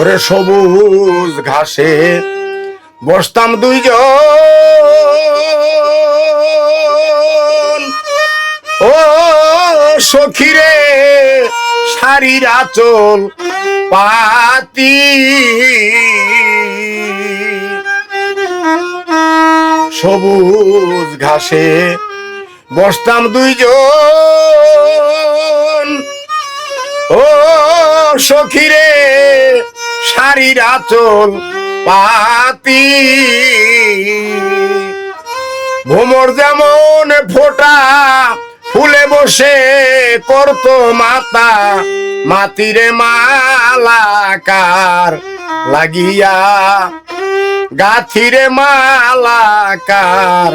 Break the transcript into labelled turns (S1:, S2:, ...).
S1: ওরে সবুজ ঘাসে বসতাম দুইজন। ও সখিরে, শাড়ির আচল পাতি। সবুজ ঘাসে বসতাম দুইজন। ও সখিরে শাড়ির আচল পাতি। ভোমর যেমন ফোটা, ফুলে বসে করতো মাতা। মাতিরে মালাকার লাগিয়া? গাথিরে মালাকার